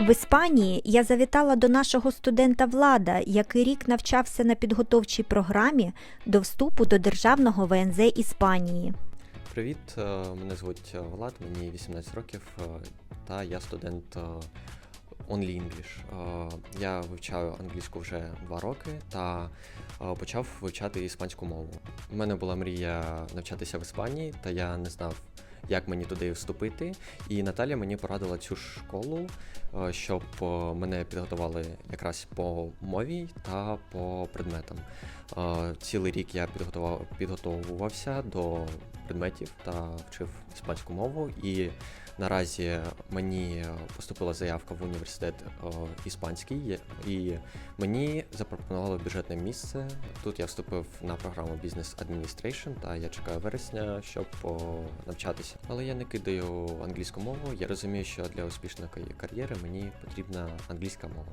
В Іспанії я завітала до нашого студента Влада, який рік навчався на підготовчій програмі до вступу до державного ВНЗ Іспанії. Привіт, е, мене звуть е, Влад, мені 18 років, е, та я студент Only English. Я вивчаю англійську вже два роки та почав вивчати іспанську мову. У мене була мрія навчатися в Іспанії, та я не знав, як мені туди вступити. І Наталя мені порадила цю школу, е, щоб е, мене підготували якраз по мові та по предметам. Е, Цілий рік я підготував, підготовувався до предметів та вчив іспанську мову. І наразі мені поступила заявка в університет іспанський, і мені запропонували бюджетне місце. Тут я вступив на програму Business Administration, та я чекаю вересня, щоб навчатися. Але я не кидаю англійську мову. Я розумію, що для успішної кар'єри мені потрібна англійська мова.